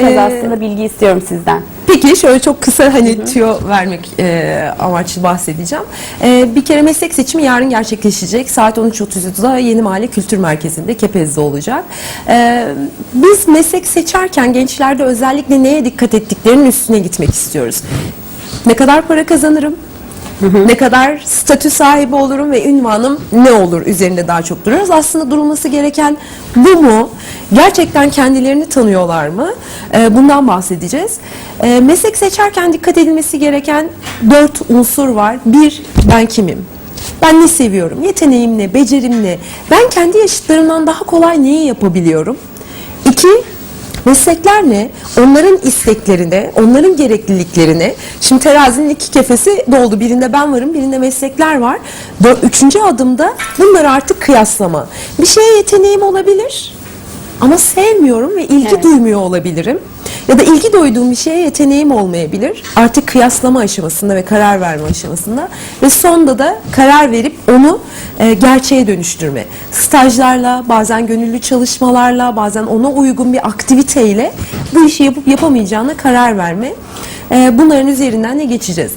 Biraz Ee, aslında bilgi istiyorum sizden. Peki şöyle çok kısa hani tüyo vermek e, amaçlı bahsedeceğim. E, bir kere meslek seçimi yarın gerçekleşecek. Saat 13.30'da Yeni Mahalle Kültür Merkezi'nde Kepez'de olacak. E, biz meslek seçerken gençlerde özellikle neye dikkat ettiklerinin üstüne gitmek istiyoruz. Ne kadar para kazanırım? Ne kadar statü sahibi olurum ve ünvanım ne olur üzerinde daha çok duruyoruz. Aslında durulması gereken bu mu? Gerçekten kendilerini tanıyorlar mı? Ee, bundan bahsedeceğiz. Ee, meslek seçerken dikkat edilmesi gereken dört unsur var. Bir, ben kimim? Ben ne seviyorum? Yeteneğim ne? Becerim ne? Ben kendi yaşıtlarımdan daha kolay neyi yapabiliyorum? İki, Meslekler ne? Onların isteklerine, onların gerekliliklerine. Şimdi terazinin iki kefesi doldu. Birinde ben varım, birinde meslekler var. Dö- Üçüncü adımda bunları artık kıyaslama. Bir şeye yeteneğim olabilir ama sevmiyorum ve ilgi Evet. duymuyor olabilirim. Ya da ilgi duyduğum bir şeye yeteneğim olmayabilir. Artık kıyaslama aşamasında ve karar verme aşamasında ve sonda da karar verip onu e, gerçeğe dönüştürme. Stajlarla, bazen gönüllü çalışmalarla, bazen ona uygun bir aktiviteyle bu işi yapıp yapamayacağına karar verme. E, bunların üzerinden de geçeceğiz.